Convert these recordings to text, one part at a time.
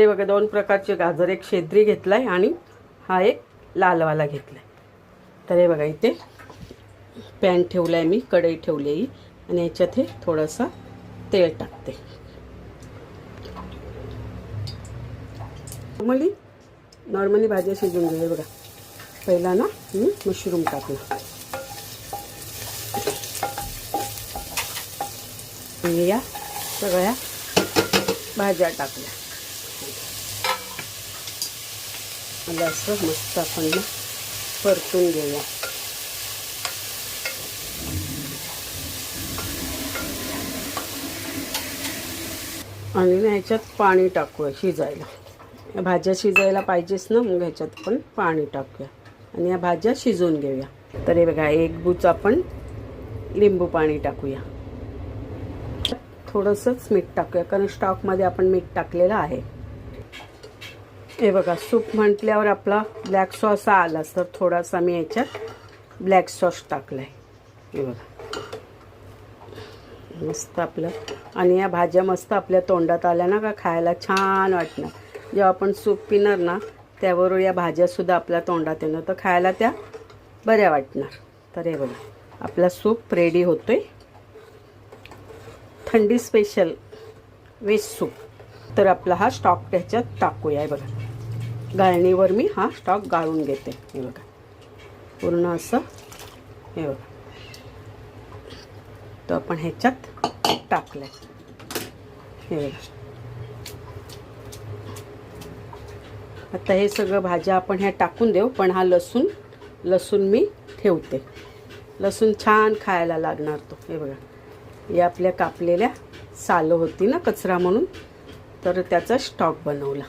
हे बघा दोन प्रकारचे गाजर एक शेद्री घेतलाय आणि हा एक लालवाला घेतलाय. तर हे बघा इथे पॅन ठेवलाय मी कढई ठेवली आणि याच्यात हे थोडंसं तेल टाकते. नॉर्मली नॉर्मली भाज्या शिजून घेऊया बघा पहिला ना मी मशरूम टाकला आणि या सगळ्या भाज्या टाकल्या. आलं असं मस्त आपण परतून घेऊया. आणि ना ह्याच्यात पाणी टाकूया शिजायला. या भाज्या शिजायला पाहिजेच ना मग ह्याच्यात पण पाणी टाकूया. आणि या भाज्या शिजवून घेऊया. तर हे बघा एक बुच आपण लिंबू पाणी टाकूया. थोडंसंच मीठ टाकूया कारण स्टॉकमध्ये आपण मीठ टाकलेलं आहे. हे बघा सूप म्हटल्यावर आपला ब्लॅक सॉस आला तर थोडासा मी याच्यात ब्लॅक सॉस टाकला आहे हे बघा. मस्त आपलं. आणि या भाज्या मस्त आपल्या तोंडात आल्या ना का खायला छान वाटणार. जेव्हा आपण सूप पिणार ना त्यावरून या भाज्यासुद्धा आपल्या तोंडात येणार. तर खायला त्या बऱ्या वाटणार. तर हे बघा आपला सूप रेडी होतोय. थंडी स्पेशल वेज सूप. तर आपला हा स्टॉक त्याच्यात टाकूया बघा. गाळणीवर मी हा स्टॉक गाळून घेते. हे बघा. पूर्ण असं हे बघा. तो आपण ह्याच्यात टाकलाय. हे बघा. आता हे सगळं भाज्या आपण ह्या टाकून देऊ पण हा लसूण लसूण मी ठेवते. लसूण छान खायला लागणार तो. हे बघा. या आपल्या कापलेल्या सालं होती ना कचरा म्हणून तर त्याचा स्टॉक बनवला.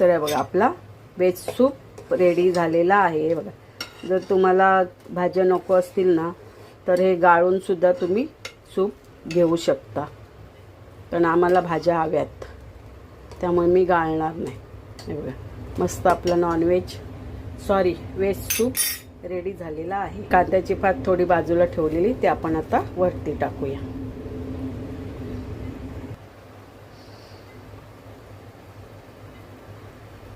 तर बघा आपला वेज सूप रेडी झालेला आहे. बघा जर तुम्हाला भाज्या नको असतील ना तर हे गाळूनसुद्धा तुम्ही सूप घेऊ शकता. कारण आम्हाला भाज्या हव्यात. त्यामुळे मी गाळणार नाही. बघा मस्त आपलं nonveg sorry veg soup ready झालेला आहे. कांद्याची पात थोडी बाजूला ठेवलेली ते आपण आता वरती टाकूया.